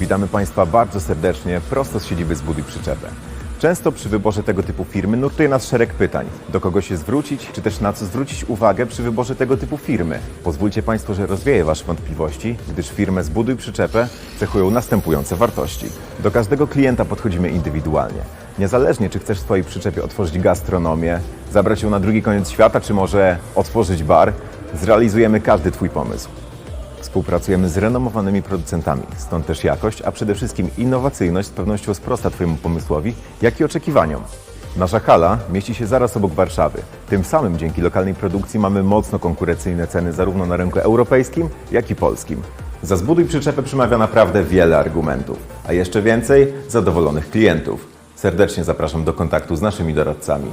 Witamy Państwa bardzo serdecznie prosto z siedziby Zbuduj Przyczepę. Często przy wyborze tego typu firmy nurtuje nas szereg pytań. Do kogo się zwrócić, czy też na co zwrócić uwagę przy wyborze tego typu firmy. Pozwólcie Państwo, że rozwieję Wasze wątpliwości, gdyż firmę Zbuduj Przyczepę cechują następujące wartości. Do każdego klienta podchodzimy indywidualnie. Niezależnie, czy chcesz w swojej przyczepie otworzyć gastronomię, zabrać ją na drugi koniec świata, czy może otworzyć bar, zrealizujemy każdy Twój pomysł. Współpracujemy z renomowanymi producentami, stąd też jakość, a przede wszystkim innowacyjność z pewnością sprosta Twojemu pomysłowi, jak i oczekiwaniom. Nasza hala mieści się zaraz obok Warszawy. Tym samym dzięki lokalnej produkcji mamy mocno konkurencyjne ceny zarówno na rynku europejskim, jak i polskim. Za zbuduj przyczepę przemawia naprawdę wiele argumentów, a jeszcze więcej zadowolonych klientów. Serdecznie zapraszam do kontaktu z naszymi doradcami.